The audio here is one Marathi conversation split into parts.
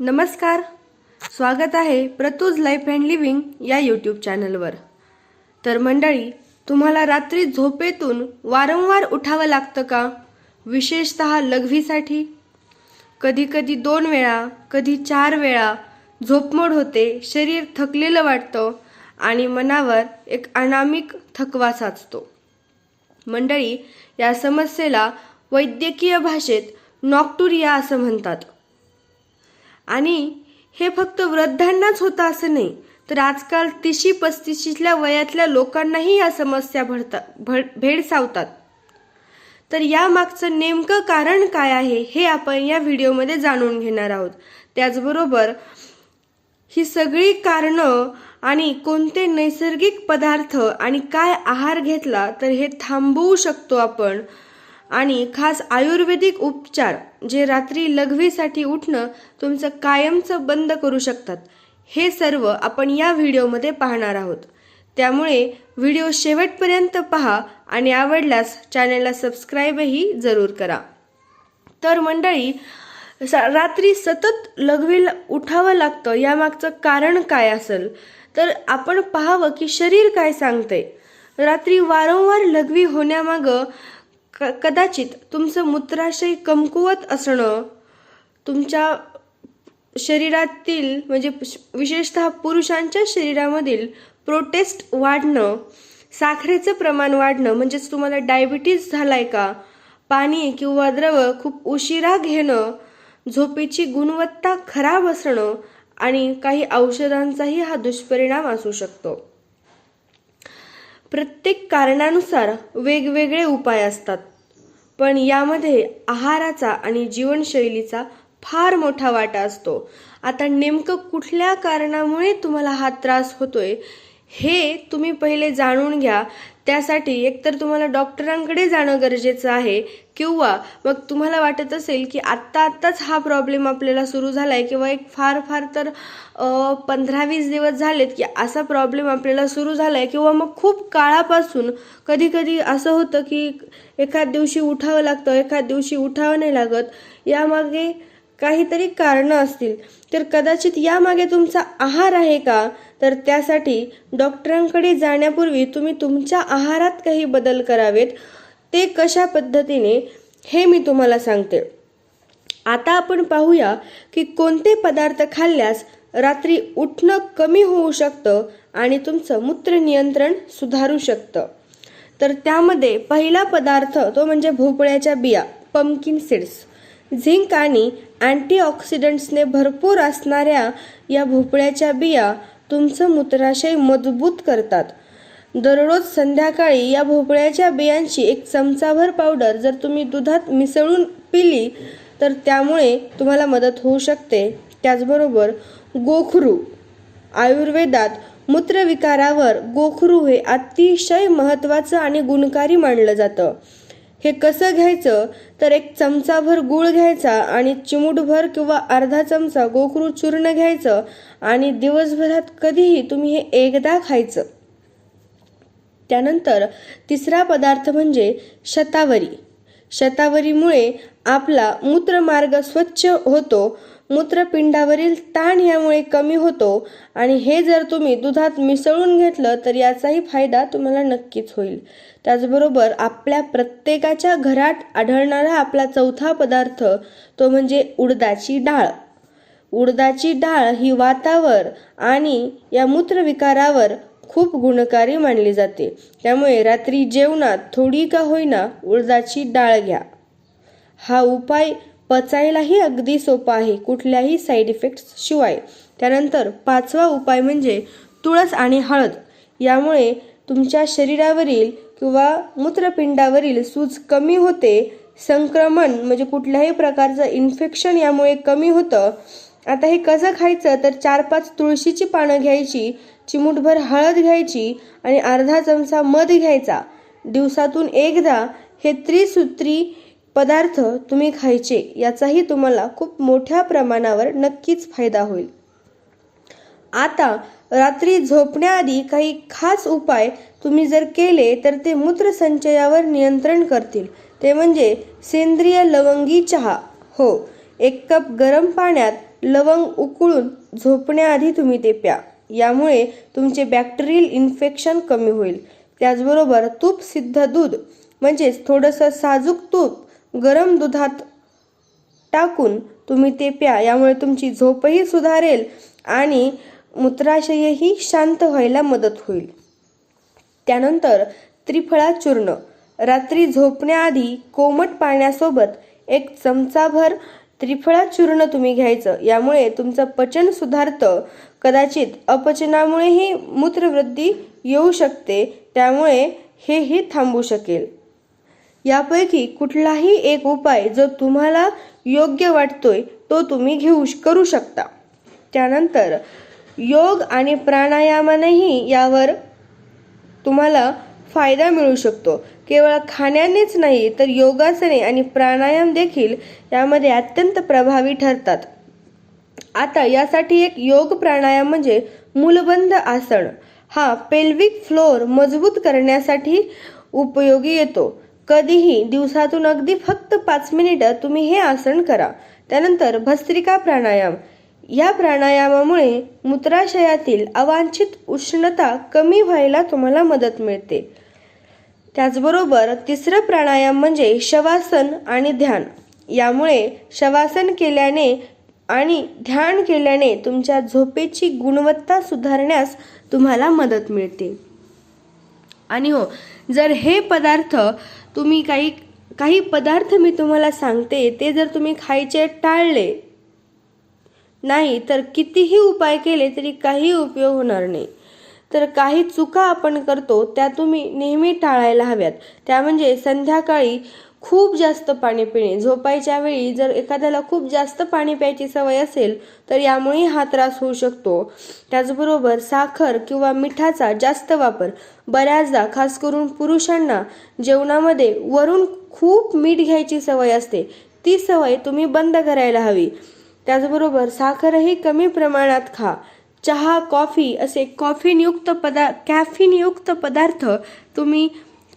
नमस्कार. स्वागत आहे प्रतूज लाईफ अँड लिव्हिंग या यूट्यूब चॅनलवर तर मंडळी तुम्हाला रात्री झोपेतून वारंवार उठावं लागतं का? विशेषत लघवीसाठी. कधी कधी दोन वेळा कधी चार वेळा झोपमोड होते शरीर थकलेलं वाटतं आणि मनावर एक अनामिक थकवा साचतो. मंडळी या समस्येला वैद्यकीय भाषेत नॉक्टुरिया असं म्हणतात. आणि हे फक्त वृद्धांनाच होतं असं नाही तर आजकाल तिशी पस्तीशीतल्या वयातल्या लोकांनाही या समस्या भडता भड भेडसावतात. तर यामागचं नेमकं कारण काय आहे हे आपण या व्हिडिओमध्ये जाणून घेणार आहोत. त्याचबरोबर ही सगळी कारणं आणि कोणते नैसर्गिक पदार्थ आणि काय आहार घेतला तर हे थांबवू शकतो आपण. आणि खास आयुर्वेदिक उपचार जे रात्री लघवीसाठी उठणं तुमचं कायमचं बंद करू शकतात. हे सर्व आपण या व्हिडिओमध्ये पाहणार आहोत. त्यामुळे व्हिडिओ शेवटपर्यंत पहा आणि आवडल्यास चॅनलला सबस्क्राईबही जरूर करा. तर मंडळी रात्री सतत लघवीला उठावं लागतं यामागचं कारण काय असेल? तर आपण पाहावं की शरीर काय सांगतंय. रात्री वारंवार लघवी होण्यामागं क कदाचित तुमचं मूत्राशय कमकुवत असणं तुमच्या शरीरातील म्हणजे विशेषतः पुरुषांच्या शरीरामधील प्रोटेस्ट वाढणं साखरेचं प्रमाण वाढणं म्हणजेच तुम्हाला डायबिटीज झालाय का पाणी किंवा द्रव खूप उशिरा घेणं झोपेची गुणवत्ता खराब असणं आणि काही औषधांचाही हा दुष्परिणाम असू शकतो. प्रत्येक कारणानुसार वेगवेगळे उपाय असतात. पण यामध्ये आहाराचा आणि जीवनशैलीचा फार मोठा वाटा असतो. आता नेमकं कुठल्या कारणामुळे तुम्हाला हा त्रास होतोय हे तुम्ही पहिले जाणून घ्या. त्यासाठी एकतर तुम्हाला डॉक्टरांकडे जाणं गरजेचं आहे किंवा मग तुम्हाला वाटत असेल की आत्ता आत्ताच हा प्रॉब्लेम आपल्याला सुरू झाला आहे किंवा एक फार फार तर पंधरा वीस दिवस झालेत की असा प्रॉब्लेम आपल्याला सुरू झाला आहे किंवा मग खूप काळापासून कधी कधी असं होतं की एखाद दिवशी उठावं लागतं एखाद दिवशी उठावं नाही लागत. यामागे काहीतरी कारणं असतील. तर कदाचित यामागे तुमचा आहार आहे का? तर त्यासाठी डॉक्टरांकडे जाण्यापूर्वी तुम्ही तुमच्या आहारात काही बदल करावेत. ते कशा पद्धतीने हे मी तुम्हाला सांगते. आता आपण पाहूया की कोणते पदार्थ खाल्ल्यास रात्री उठणं कमी होऊ शकतं आणि तुमचं मूत्र नियंत्रण सुधारू शकतं. तर त्यामध्ये पहिला पदार्थ तो म्हणजे भोपळ्याच्या बिया पम्किन सीड्स झिंक आणि अँटीऑक्सिडंट्सने भरपूर असणाऱ्या या भोपळ्याच्या बिया तुमचं मूत्राशय मजबूत करतात. दररोज संध्याकाळी या भोपळ्याच्या बियांची एक चमचाभर पावडर जर तुम्ही दुधात मिसळून पिली तर त्यामुळे तुम्हाला मदत होऊ शकते. त्याचबरोबर गोखरू. आयुर्वेदात मूत्रविकारावर गोखरू हे अतिशय महत्त्वाचं आणि गुणकारी मानलं जातं. हे कसं घ्यायचं? तर एक चमचाभर गूळ घ्यायचा आणि चिमूटभर किंवा अर्धा चमचा गोखरू चूर्ण घ्यायचं आणि दिवसभरात कधीही तुम्ही हे एकदा खायचं. त्यानंतर तिसरा पदार्थ म्हणजे शतावरी. शतावरीमुळे आपला मूत्रमार्ग स्वच्छ होतो मूत्रपिंडावरील ताण यामुळे कमी होतो आणि हे जर तुम्ही दुधात मिसळून घेतलं तर याचाही फायदा तुम्हाला नक्कीच होईल. त्याचबरोबर आपल्या प्रत्येकाच्या घरात आढळणारा आपला चौथा पदार्थ तो म्हणजे उडदाची डाळ. उडदाची डाळ ही वातावर आणि या मूत्रविकारावर खूप गुणकारी मानली जाते. त्यामुळे रात्री जेवणात थोडी का होईना उडदाची डाळ घ्या. हा उपाय पचायलाही अगदी सोपा आहे कुठल्याही साईड इफेक्ट्स शिवाय. त्यानंतर पाचवा उपाय म्हणजे तुळस आणि हळद. यामुळे तुमच्या शरीरावरील किंवा मूत्रपिंडावरील सूज कमी होते संक्रमण म्हणजे कुठल्याही प्रकारचं इन्फेक्शन यामुळे कमी होतं. आता हे कसं खायचं? तर चार पाच तुळशीची पानं घ्यायची चिमूटभर हळद घ्यायची आणि अर्धा चमचा मध घ्यायचा. दिवसातून एकदा हे त्रिसूत्री पदार्थ तुम्ही खायचे याचाही तुम्हाला खूप मोठ्या प्रमाणावर नक्कीच फायदा होईल. आता रात्री झोपण्याआधी काही खास उपाय तुम्ही जर केले तर ते मूत्रसंचयावर नियंत्रण करतील. ते म्हणजे सेंद्रिय लवंगी चहा. हो एक कप गरम पाण्यात लवंग उकळून झोपण्याआधी तुम्ही ते प्या. यामुळे तुमचे बॅक्टेरियल इन्फेक्शन कमी होईल. त्याचबरोबर तूप सिद्ध दूध म्हणजेच थोडंसं साजूक तूप गरम दुधात टाकून तुम्ही ते प्या. यामुळे तुमची झोपही सुधारेल आणि मूत्राशयही शांत व्हायला मदत होईल. त्यानंतर त्रिफळा चूर्ण. रात्री झोपण्याआधी कोमट पाण्यासोबत एक चमचाभर त्रिफळा चूर्ण तुम्ही घ्यायचं. यामुळे तुमचं पचन सुधारतं. कदाचित अपचनामुळेही मूत्रवृद्धी येऊ शकते. त्यामुळे हेही थांबू शकेल. यापैकी कुठलाही एक उपाय जो तुम्हाला योग्य वाटतोय तो तुम्ही घेऊ करू शकता. त्यानंतर योग आणि प्राणायामानेही यावर तुम्हाला फायदा मिळू शकतो. केवळ खाण्यानेच नाही तर योगासने आणि प्राणायाम देखील यामध्ये अत्यंत प्रभावी ठरतात. आता यासाठी एक योग प्राणायाम म्हणजे मूलबंध आसन. हा पेल्विक फ्लोअर मजबूत करण्यासाठी उपयोगी येतो. कधीही दिवसातून अगदी फक्त पाच मिनिटं तुम्ही हे आसन करा. त्यानंतर भस्त्रिका प्राणायाम. या प्राणायामामुळे मूत्राशयातील अवांछित उष्णता कमी व्हायला तुम्हाला मदत मिळते. त्याचबरोबर तिसरं प्राणायाम म्हणजे शवासन आणि ध्यान. यामुळे शवासन केल्याने आणि ध्यान केल्याने तुमच्या झोपेची गुणवत्ता सुधारण्यास तुम्हाला मदत मिळते. आणि हो जर हे पदार्थ तुम्ही काही काही पदार्थ मी तुम्हाला सांगते ते जर तुम्ही खायचे टाळले नाही तर कितीही उपाय केले तरी काही उपयोग होणार नाही. तर काही चुका आपण करतो त्या तुम्ही नेहमी टाळायला हव्यात. त्या म्हणजे संध्याकाळी खूप जास्त पाणी पिणे. झोपायच्या वेळी जर एखाद्याला खूप जास्त पाणी प्यायची सवय असेल तर यामुळे हा त्रास होऊ शकतो. त्याचबरोबर साखर किंवा मिठाचा जास्त वापर. बऱ्याचदा खास करून पुरुषांना जेवणामध्ये वरून खूप मीठ घ्यायची सवय असते. ती सवय तुम्ही बंद करायला हवी. त्याचबरोबर साखरही कमी प्रमाणात खा. चहा कॉफी असे कॉफीनयुक्त पदा कॅफिनयुक्त पदार्थ तुम्ही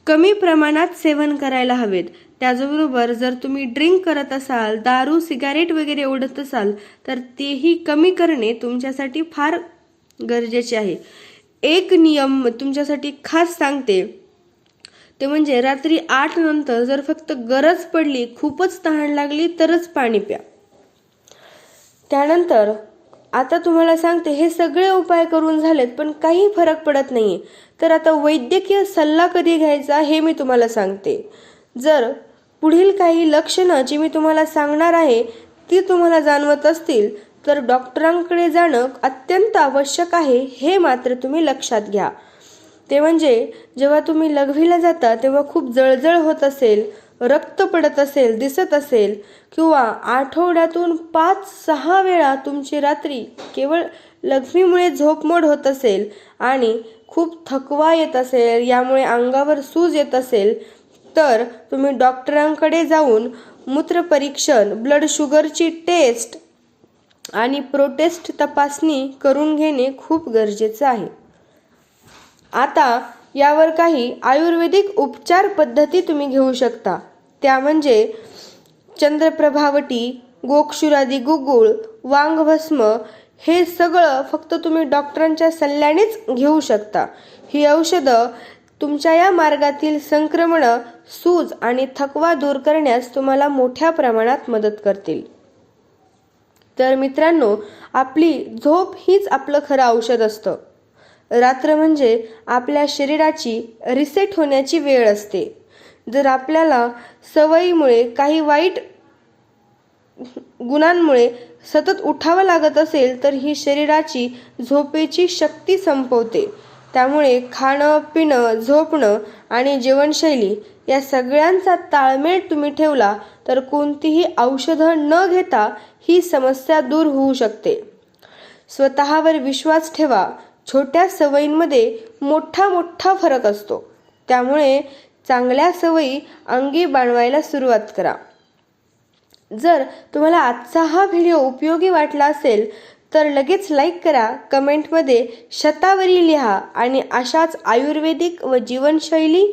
कमी प्रमाणात सेवन करायला हवेत. त्याचबरोबर जर तुम्ही ड्रिंक करत असाल दारू सिगारेट वगैरे ओढत असाल तर तेही कमी करणे तुमच्यासाठी फार गरजेचे आहे. एक नियम तुमच्यासाठी खास सांगते. ते म्हणजे रात्री आठ नंतर जर फक्त गरज पडली खूपच तहान लागली तरच पाणी प्या. त्यानंतर आता तुम्हाला सांगते हे सगळे उपाय करून झालेत पण काही फरक पडत नाही तर आता वैद्यकीय सल्ला कधी घ्यायचा हे मी तुम्हाला सांगते. जर पुढील काही लक्षणं जी मी तुम्हाला सांगणार आहे ती तुम्हाला जाणवत असतील तर डॉक्टरांकडे जाणं अत्यंत आवश्यक आहे हे मात्र तुम्ही लक्षात घ्या. ते म्हणजे जेव्हा तुम्ही लघवीला जाता तेव्हा खूप जळजळ होत असेल रक्त पडत असेल दिसत असेल किंवा आठवड्यातून पाच सहा वेळा तुमची रात्री केवळ लघवीमुळे झोपमोड होत असेल आणि खूप थकवा येत असेल यामुळे अंगावर सूज येत असेल तर तुम्ही डॉक्टरांकडे जाऊन मूत्रपरीक्षण ब्लड शुगरची टेस्ट आणि प्रोटेस्ट तपासणी करून घेणे खूप गरजेचं आहे. आता यावर काही आयुर्वेदिक उपचार पद्धती तुम्ही घेऊ शकता. त्या म्हणजे चंद्रप्रभावटी गोक्षुरादी गुगुळ वांगभस्म हे सगळं फक्त तुम्ही डॉक्टरांच्या सल्ल्यानेच घेऊ शकता. ही औषधं तुमच्या या मार्गातील संक्रमण सूज आणि थकवा दूर करण्यास तुम्हाला मोठ्या प्रमाणात मदत करतील. तर मित्रांनो आपली झोप हीच आपलं खरं औषध असतं. रात्र म्हणजे आपल्या शरीराची रिसेट होण्याची वेळ असते. जर आपल्याला सवयीमुळे काही वाईट गुणांमुळे सतत उठावं लागत असेल तर ही शरीराची झोपेची शक्ती संपवते. त्यामुळे खाणं पिणं झोपणं आणि जीवनशैली या सगळ्यांचा ताळमेळ तुम्ही ठेवला तर कोणतीही औषधं न घेता ही समस्या दूर होऊ शकते. स्वतःवर विश्वास ठेवा. छोट्या सवयींमध्ये मोठा मोठा फरक असतो. त्यामुळे चांगल्या सवयी अंगी बाणवायला सुरुवात करा. जर तुम्हाला आजचा हा व्हिडिओ उपयोगी वाटला असेल तर लगेच लाईक करा कमेंटमध्ये शतावरी लिहा आणि अशाच आयुर्वेदिक व जीवनशैली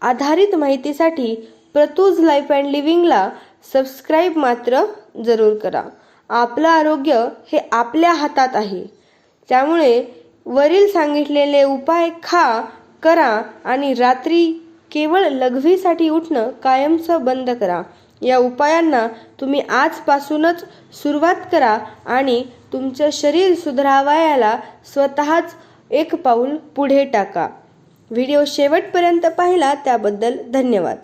आधारित माहितीसाठी प्रतूज लाईफ अँड लिव्हिंगला सबस्क्राईब मात्र जरूर करा. आपलं आरोग्य हे आपल्या हातात आहे. त्यामुळे वरील सांगितलेले उपाय खा करा आणि रात्री केवळ लघवीसाठी उठणं कायमचं बंद करा. या उपायांना तुम्ही आजपासूनच सुरुवात करा आणि तुमचं शरीर सुधारावयाला स्वतःच एक पाऊल पुढे टाका. व्हिडिओ शेवटपर्यंत पाहिला त्याबद्दल धन्यवाद.